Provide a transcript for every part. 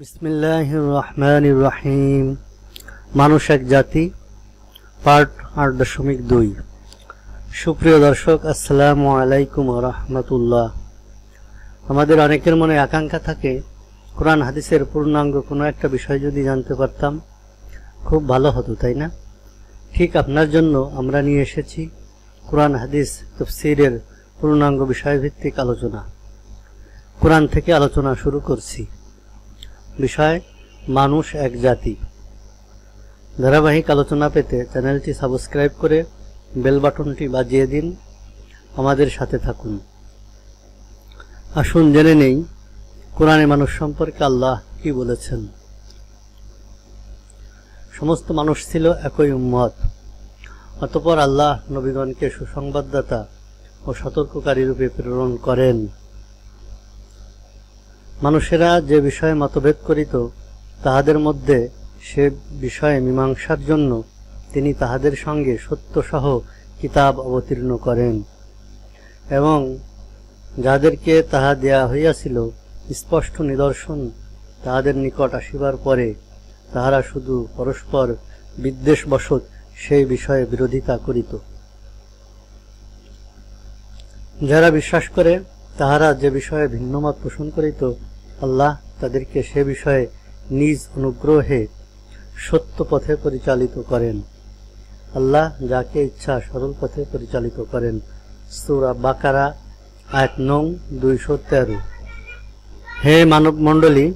বিসমিল্লাহ রহমান রাহিম মানুষ এক জাতি, পার্ট আট দশমিক দুই। সুপ্রিয় দর্শক, আসসালামু আলাইকুম রহমতুল্লাহ। আমাদের অনেকের মনে আকাঙ্ক্ষা থাকে, কোরআন হাদিসের পূর্ণাঙ্গ কোনো একটা বিষয় যদি জানতে পারতাম, খুব ভালো হতো, তাই না? ঠিক আপনার জন্য আমরা নিয়ে এসেছি কোরআন হাদিস তফসিরের পূর্ণাঙ্গ বিষয়ভিত্তিক আলোচনা। কোরআন থেকে আলোচনা শুরু করছি। বিষয়, মানুষ এক জাতি। ধারাবাহিক আলোচনা পেতে চ্যানেলটি সাবস্ক্রাইব করে বেল বাটনটি বাজিয়ে দিন। আমাদের সাথে থাকুন। আসুন, জেনে নেই, কোরআনে মানুষ সম্পর্কে আল্লাহ কি বলেছেন? সমস্ত মানুষ ছিল একই উম্মত। অতপর আল্লাহ নবীগণকে সুসংবাদদাতা ও সতর্ককারী রূপে প্রেরণ করেন। মানুষেরা যে বিষয়ে মতভেদ করিত, তাহাদের মধ্যে সে বিষয়ে মীমাংসার জন্য তিনি তাহাদের সঙ্গে সত্যসহ কিতাব অবতীর্ণ করেন। এবং যাদেরকে তাহা দেয়া হইয়াছিল স্পষ্ট নিদর্শন তাহাদের নিকট আসিবার পরে তাহারা শুধু পরস্পর বিদ্বেষবশত সেই বিষয়ে বিরোধিতা করিত। যারা বিশ্বাস করে, তাহারা যে বিষয়ে ভিন্নমত পোষণ করিত আল্লাহ তাদেরকে সে বিষয়ে নিজ অনুগ্রহে সত্য পথে পরিচালিত করেন। আল্লাহ যাকে ইচ্ছা সরল পথে পরিচালিত করেন। সুরা বাকারা এক নং, দুইশো তেরো। হে মানব মণ্ডলী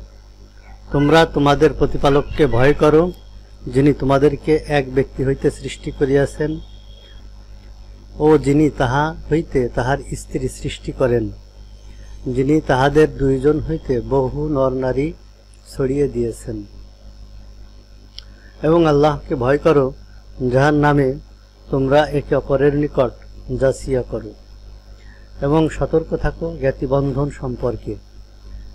তোমরা তোমাদের প্রতিপালককে ভয় করো, যিনি তোমাদেরকে এক ব্যক্তি হইতে সৃষ্টি করিয়াছেন, ও যিনি তাহা হইতে তাহার স্ত্রী সৃষ্টি করেন। যিনি তাহাদের দুইজন হইতে বহু নর নারী ছড়িয়ে দিয়েছেন। এবং আল্লাহকে ভয় করো, যাহার নামে তোমরা একে অপরের নিকট যাচিয়া করো। এবং সতর্ক থাকো জ্ঞাতিবন্ধন সম্পর্কে।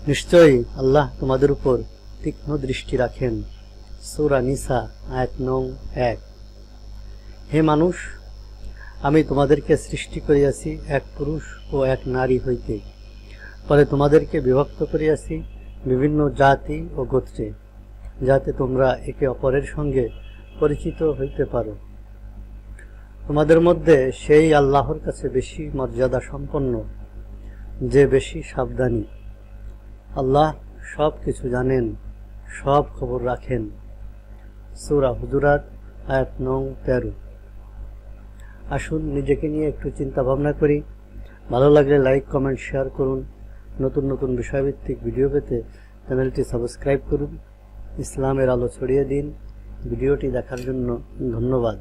নিশ্চয়ই আল্লাহ তোমাদের উপর তীক্ষ্ণ দৃষ্টি রাখেন। সুরা নিসা, আয়াত নং এক। হে মানুষ, আমি তোমাদেরকে সৃষ্টি করিয়াছি এক পুরুষ ও এক নারী হইতে। পরে তোমাদেরকে বিভক্ত করিয়াছি বিভিন্ন জাতি ও গোত্রে, যাতে তোমরা একে অপরের সঙ্গে পরিচিত হইতে পারো। তোমাদের মধ্যে সেই আল্লাহর কাছে বেশি মর্যাদা সম্পন্ন, যে বেশি সাবধানী। আল্লাহ সব কিছু জানেন, সব খবর রাখেন। সুরা হুজুরাত, আয়াত নং তেরো। আসুন নিজেকে নিয়ে একটু চিন্তা ভাবনা করি। ভালো লাগলে লাইক, কমেন্ট, শেয়ার করুন। নতুন নতুন বিষয়ভিত্তিক ভিডিও পেতে চ্যানেলটি সাবস্ক্রাইব করুন। ইসলামের আলো ছড়িয়ে দিন। ভিডিওটি দেখার জন্য ধন্যবাদ।